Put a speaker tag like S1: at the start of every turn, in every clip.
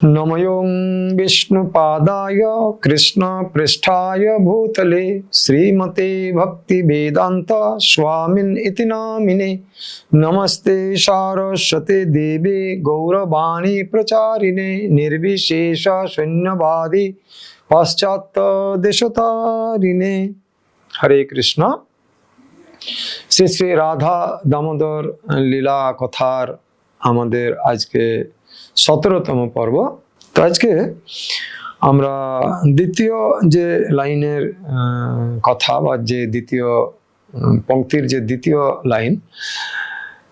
S1: নময়ং বিষ্ণুপাদায় কৃষ্ণপৃষ্ঠায় ভূতলে শ্রীমতে ভক্তিবেদান্ত স্বামিন ইতি নামিনে নমস্তে সারস্বতে দেবে গৌরবাণী প্রচারিণে নির্বিশেষ সৈন্যবাদী পাশ্চাত্য দেশতারিণে হরে কৃষ্ণ শ্রী শ্রী রাধা দামোদর লীলা কথার আমাদের আজকে সতেরোতম পর্ব। তো আজকে আমরা দ্বিতীয় যে লাইনের কথা বা যে দ্বিতীয় উম, পংক্তির যে দ্বিতীয় লাইন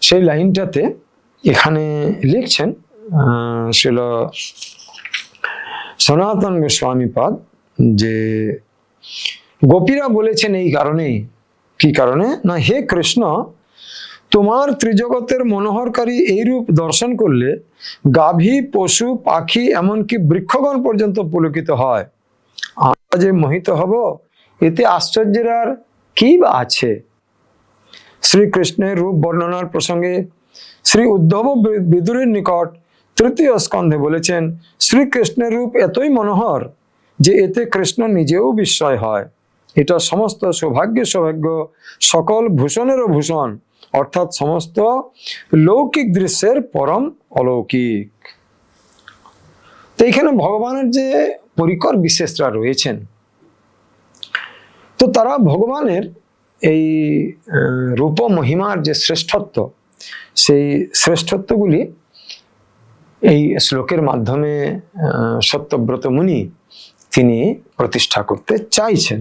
S1: সেই লাইনটাতে এখানে লিখছেন শিল সনাতন গোস্বামী পাদ যে গোপীরা বলেছেন এই কারণে কি কারণে? না হে কৃষ্ণ তোমার ত্রিজগতের মনোহরকারী এই রূপ দর্শন করলে গাভী, পশু, পাখি, এমনকি বৃক্ষগণ পর্যন্ত পুলকিত হয়। আমরা যে মোহিত হব, এতে আশ্চর্যের আর কি বা আছে? শ্রীকৃষ্ণের রূপ বর্ণনার প্রসঙ্গে শ্রী উদ্ধব বিদুরের নিকট তৃতীয় স্কন্ধে বলেছেন, শ্রীকৃষ্ণের রূপ এতই মনোহর যে এতে কৃষ্ণ নিজেও বিস্ময় হয়। এটা সমস্ত সৌভাগ্য সৌভাগ্য, সকল ভূষণেরও ভূষণ। অর্থাৎ সমস্ত লৌকিক দৃশ্যের পরম অলৌকিক। তো এখানে ভগবানের যে পরিকর বিশেষরা রয়েছেন, তো তারা ভগবানের এই রূপ মহিমার যে শ্রেষ্ঠত্ব, সেই শ্রেষ্ঠত্বগুলি এই শ্লোকের মাধ্যমে সত্যব্রত মুনি তিনি প্রতিষ্ঠা করতে চাইছেন।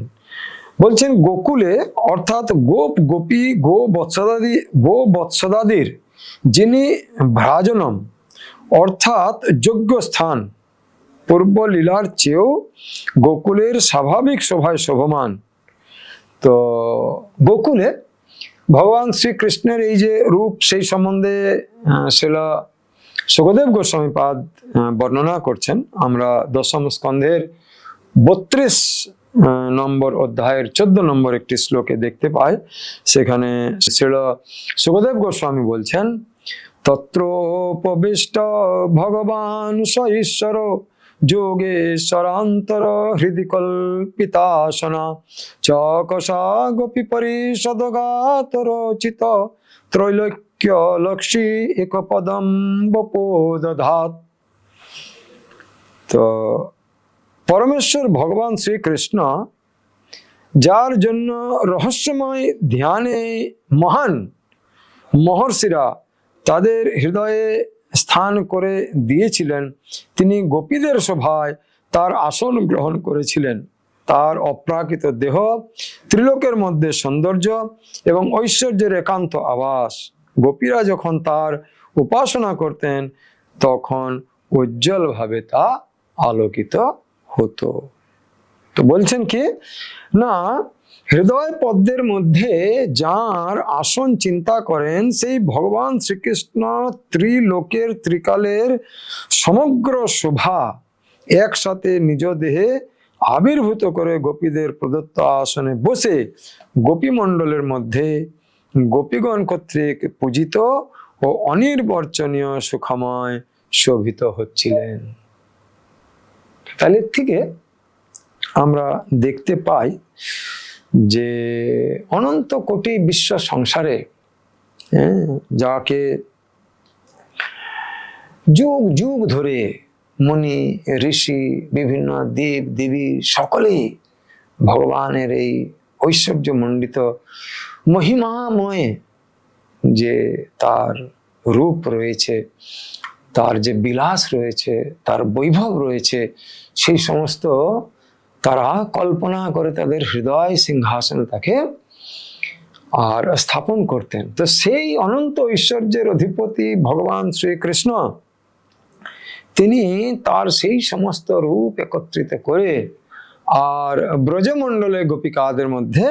S1: বলছেন, গোকুলে, অর্থাৎ গোপ গোপী গো বৎসদাদি গো বৎসদাদির যিনি ভ্রাজনম, অর্থাৎ যোগ্য স্থান পূর্ব লীলার চেয়েও গোকুলের স্বাভাবিক শোভায় শোভমান। তো গোকুলে ভগবান শ্রীকৃষ্ণের এই যে রূপ, সেই সম্বন্ধে শিলা সুখদেব গোস্বামী পাদ বর্ণনা করছেন। আমরা দশম স্কন্ধের বত্রিশ নম্বর অধ্যায়ের চোদ্দ নম্বর একটি শ্লোকে দেখতে পাই। সেখানে শিল সুখদেব গোস্বামী বলছেন, তত্রোপবিষ্ট ভগবান স ঈশ্বর যোগেশ্বরান্তর হৃদি কল্পিতাসনা চকষা গোপী পরিষদগাতরচিত ত্রৈলোক্য লক্ষ্মী এক পদম তো পরমেশ্বর ভগবান শ্রীকৃষ্ণ, যার জন্য রহস্যময় ধ্যানে মহান মহর্ষিরা তাদের হৃদয়ে স্থান করে দিয়েছিলেন। তিনি গোপীদের সভায় তার আসন গ্রহণ করেছিলেন। তার অপ্রাকৃত দেহ, ত্রিলোকের মধ্যে সৌন্দর্য এবং ঐশ্বর্যের একান্ত আবাস। গোপীরা যখন তার উপাসনা করতেন, তখন উজ্জ্বলভাবে তা আলোকিত হতো। তো বলছেন কি? না, হৃদয় পদ্মের মধ্যে যার আসন চিন্তা করেন, সেই ভগবান শ্রীকৃষ্ণ ত্রিলোকের ত্রিকালের সমগ্র শোভা একসাথে নিজ দেহে আবির্ভূত করে গোপীদের প্রদত্ত আসনে বসে গোপীমণ্ডলের মধ্যে গোপীগণ কর্তৃক পূজিত ও অনির্বর্চনীয় সুখময় শোভিত হচ্ছিলেন। তাহলে থেকে আমরা দেখতে পাই যে অনন্ত কোটি বিশ্ব সংসারে হ্যাঁ, যাকে যুগ যুগ ধরে মুনি ঋষি বিভিন্ন দেব দেবী সকলেই ভগবানের এই ঐশ্বর্য মণ্ডিত মহিমাময় যে তার রূপ রয়েছে তার যে বিলাস রয়েছে, তার বৈভব রয়েছে, সেই সমস্ত তারা কল্পনা করে তাদের হৃদয় সিংহাসনে তাকে আর স্থাপন করতেন। তো সেই অনন্ত ঐশ্বর্যের অধিপতি ভগবান শ্রীকৃষ্ণ, তিনি তার সেই সমস্ত রূপ একত্রিত করে আর ব্রজমণ্ডলে গোপিকাদের মধ্যে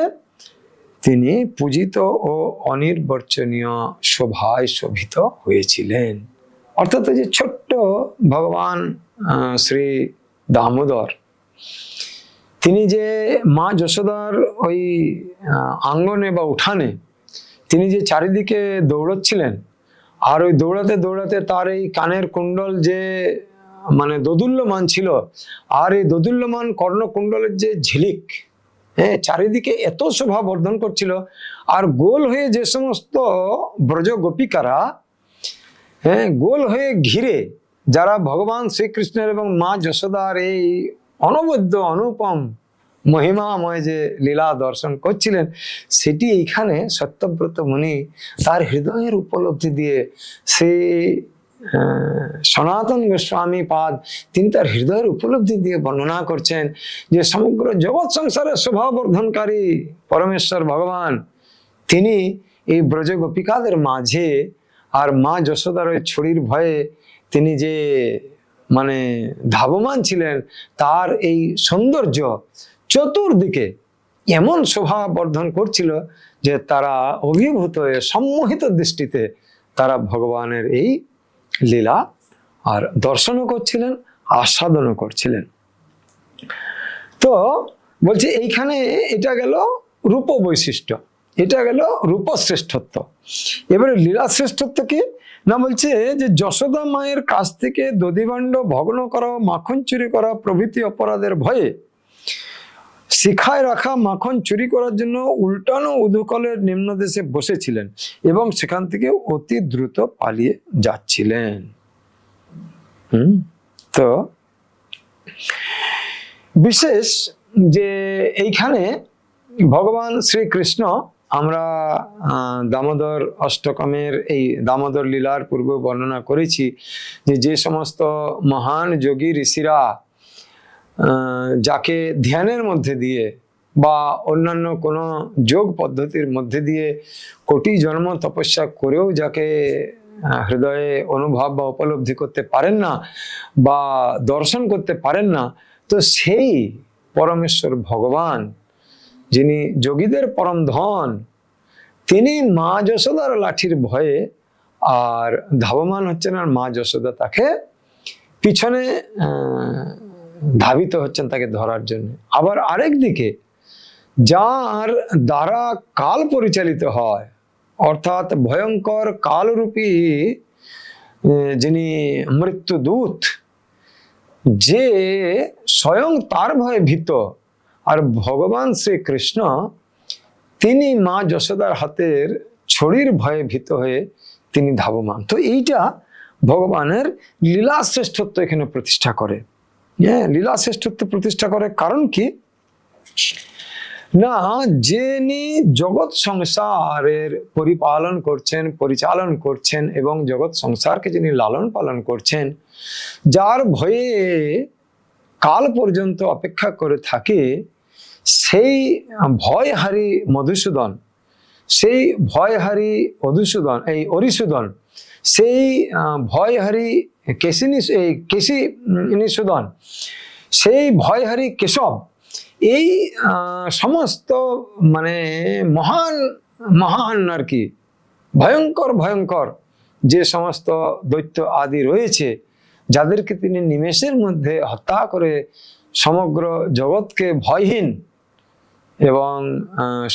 S1: তিনি পূজিত ও অনির্বচনীয় শোভায় শোভিত হয়েছিলেন। অর্থাৎ যে ছোট্ট ভগবান শ্রী দামোদর, তিনি যে মা যশোদার ওই আঙ্গনে বা উঠানে তিনি যে চারিদিকে দৌড়চ্ছিলেন আর ওই দৌড়াতে দৌড়াতে তার এই কানের কুণ্ডল যে মানে দোদুল্যমান ছিল আর এই দোদুল্যমান কর্ণকুণ্ডলের যে ঝিলিক হ্যাঁ চারিদিকে এত শোভা বর্ধন করছিল আর গোল হয়ে যে সমস্ত ব্রজ গোপিকারা হ্যাঁ গোল হয়ে ঘিরে যারা ভগবান শ্রীকৃষ্ণের এবং মা যশোদার এই অনবদ্য অনুপম মহিমাময় যে লীলা দর্শন করছিলেন, সেটি এইখানে সত্যব্রত মুনি তার হৃদয়ের উপলব্ধি দিয়ে সে সনাতন গোস্বামী পাদ তিনি তার হৃদয়ের উপলব্ধি দিয়ে বর্ণনা করছেন যে সমগ্র জগৎ সংসারের শোভাবর্ধনকারী পরমেশ্বর ভগবান, তিনি এই ব্রজ গোপিকাদের মাঝে আর মা যশোদার ওই ছড়ির ভয়ে তিনি যে মানে ধাবমান ছিলেন, তার এই সৌন্দর্য চতুর্দিকে এমন শোভা বর্ধন করছিল যে তারা অভিভূত হয়ে সম্মোহিত দৃষ্টিতে তারা ভগবানের এই লীলা আর দর্শনও করছিলেন, আস্বাদনও করছিলেন। তো বলছে এইখানে এটা গেল রূপ বৈশিষ্ট্য এটা গেল রূপ শ্রেষ্ঠত্ব। এবারে লীলা শ্রেষ্ঠত্ব কি? না বলছে যে যশোদা মায়ের কাছ থেকে দধিবাণ্ড ভগ্ন করা, মাখন চুরি করা, প্রভৃতি অপরাধের ভয়ে শিখায় রাখা, মাখন চুরি করার জন্য উল্টানো উদুকলের নিম্নদেশে বসেছিলেন এবং সেখান থেকে অতি দ্রুত পালিয়ে যাচ্ছিলেন। তো বিশেষ যে এইখানে ভগবান শ্রীকৃষ্ণ আমরা দামোদর অষ্টকমের এই দামোদর লীলার পূর্বে বর্ণনা করেছি যে যে সমস্ত মহান যোগী ঋষিরা যাকে ধ্যানের মধ্যে দিয়ে বা অন্যান্য কোনো যোগ পদ্ধতির মধ্যে দিয়ে কোটি জন্ম তপস্যা করেও যাকে হৃদয়ে অনুভব বা উপলব্ধি করতে পারেন না বা দর্শন করতে পারেন না, তো সেই পরমেশ্বর ভগবান যিনি যোগীদের পরম ধন, তিনি মা যশোদার লাঠির ভয়ে আর ধাবমান হচ্ছেন আর মা যশোদা তাকে পিছনে ধাবিত হচ্ছেন তাকে ধরার জন্য। আবার আরেক দিকে যার দ্বারা কাল পরিচালিত হয়, অর্থাৎ ভয়ঙ্কর কালরূপী যিনি মৃত্যুদূত, যে স্বয়ং তার ভয়ে ভীত আর ভগবান শ্রীকৃষ্ণ তিনি মা যশোদার হাতের ছড়ির ভয়ে ভীত হয়ে তিনি ধাবমান। তো এইটা ভগবানের লীলা শ্রেষ্ঠত্ব এখানে প্রতিষ্ঠা করে। হ্যাঁ লীলা শ্রেষ্ঠত্ব প্রতিষ্ঠা করে কারণ কি? না, যিনি জগৎ সংসারের পরিপালন করছেন, পরিচালন করছেন এবং জগৎ সংসারকে যিনি লালন পালন করছেন, যার ভয়ে কাল পর্যন্ত অপেক্ষা করে থাকে সেই ভয়হারী মধুসূদন, সেই ভয়হারী মধুসূদন এই অরিসূদন, সেই ভয়হারী কেশিনী, এই কেশি নিষূদন সেই ভয়হারী কেশব, এই সমস্ত মানে মহান মহান আর কি, ভয়ঙ্কর ভয়ঙ্কর যে সমস্ত দৈত্য আদি রয়েছে, যাদেরকে তিনি নিমেষের মধ্যে হত্যা করে সমগ্র জগৎকে ভয়হীন এবং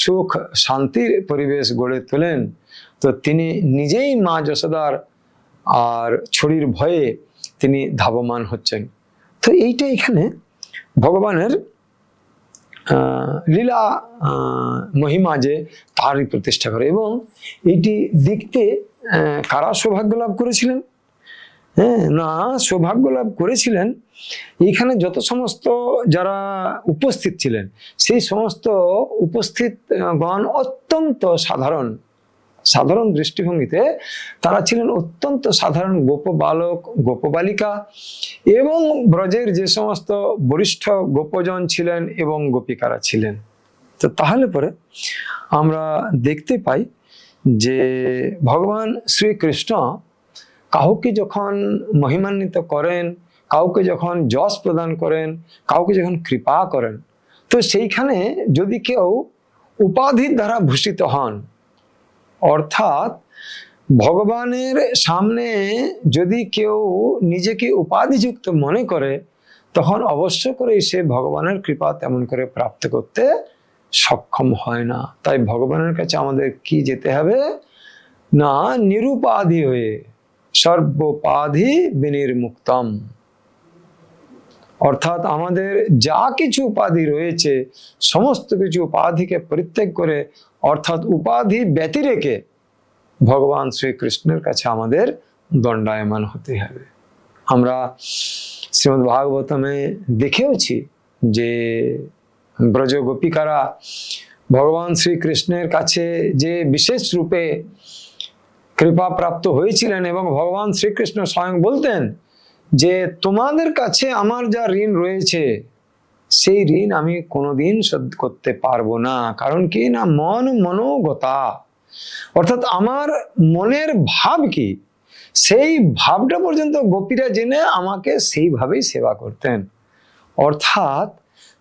S1: সুখ, শান্তির পরিবেশ গড়ে তোলেন। তো তিনি নিজেই মা যশোদার আর ছড়ির ভয়ে তিনি ধাবমান হচ্ছেন। তো এইটা এখানে ভগবানের লীলা মহিমা যে তারই প্রতিষ্ঠা করে। এবং এইটি দেখতে কারা সৌভাগ্য লাভ করেছিলেন? হ্যাঁ না, সৌভাগ্য লাভ করেছিলেন। এইখানে যত সমস্ত যারা উপস্থিত ছিলেন, সেই সমস্ত উপস্থিত গণ অত্যন্ত সাধারণ সাধারণ দৃষ্টিভঙ্গিতে তারা ছিলেন অত্যন্ত সাধারণ গোপ বালক গোপবালিকা এবং ব্রজের যে সমস্ত বরিষ্ঠ গোপজন ছিলেন এবং গোপিকারা ছিলেন। তো তাহলে পরে আমরা দেখতে পাই যে ভগবান শ্রীকৃষ্ণ কাউকে যখন মহিমান্বিত করেন, কাউকে যখন যশ প্রদান করেন, কাউকে যখন কৃপা করেন, তো সেইখানে যদি কেউ উপাধির দ্বারা ভূষিত হন, অর্থাৎ ভগবানের সামনে যদি কেউ নিজেকে উপাধিযুক্ত মনে করে, তখন অবশ্য করেই সে ভগবানের কৃপা তেমন করে প্রাপ্ত করতে সক্ষম হয় না। তাই ভগবানের কাছে আমাদের কি যেতে হবে? না, নিরুপাধি হয়ে সর্বোপাধি বিনির্মুক্তম। অর্থাৎ আমাদের যা কিছু উপাধি রয়েছে, সমস্ত কিছু উপাধিকে পরিত্যাগ করে, অর্থাৎ উপাধি ব্যতি রেখে ভগবান শ্রীকৃষ্ণের কাছে আমাদের দণ্ডায়মান হতে হবে। আমরা শ্রীমদ্ ভাগবতমে দেখেওছি যে ব্রজ গোপিকারা ভগবান শ্রীকৃষ্ণের কাছে যে বিশেষ রূপে কৃপা প্রাপ্ত হয়েছিলেন এবং ভগবান শ্রীকৃষ্ণ স্বয়ং বলতেন যে তোমাদের কাছে আমার যা ঋণ রয়েছে, সেই ঋণ আমি কোনোদিন শোধ করতে পারব না। কারণ কি না, মন মনোগতা। অর্থাৎ আমার মনের ভাব কি, সেই ভাবটা পর্যন্ত গোপীরা জেনে আমাকে সেইভাবেই সেবা করতেন। অর্থাৎ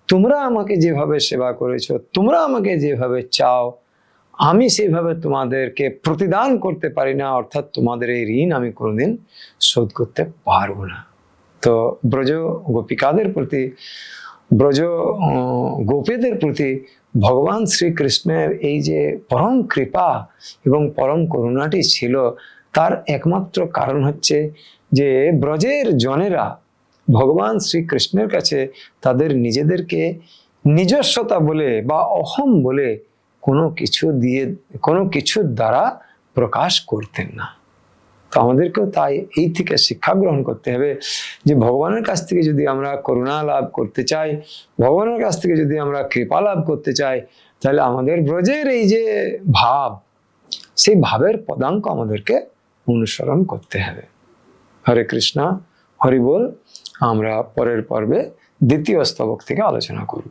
S1: তোমরা আমাকে যেভাবে সেবা করেছ, তোমরা আমাকে যেভাবে চাও আমি সেইভাবে তোমাদেরকে প্রতিদান করতে পারি না, অর্থাৎ তোমাদের এই ঋণ আমি কোনোদিন শোধ করতে পারব না। তো ব্রজ গোপিকাদের প্রতি, ব্রজ গোপীদের প্রতি ভগবান শ্রীকৃষ্ণের এই যে পরম কৃপা এবং পরম করুণাটি ছিল, তার একমাত্র কারণ হচ্ছে যে ব্রজের জনেরা ভগবান শ্রীকৃষ্ণের কাছে তাদের নিজেদেরকে নিজস্বতা বলে বা অহম বলে কোনো কিছু দিয়ে, কোনো কিছুর দ্বারা প্রকাশ করতেন না। তো আমাদেরকেও তাই, এই থেকে শিক্ষা গ্রহণ করতে হবে যে ভগবানের কাছ থেকে যদি আমরা করুণা লাভ করতে চাই, ভগবানের কাছ থেকে যদি আমরা কৃপা লাভ করতে চাই, তাহলে আমাদের ব্রজের এই যে ভাব, সেই ভাবের পদাঙ্ক আমাদেরকে অনুসরণ করতে হবে। হরে কৃষ্ণা, হরি বল, আমরা পরের পর্বে দ্বিতীয় স্তবক থেকে আলোচনা করব।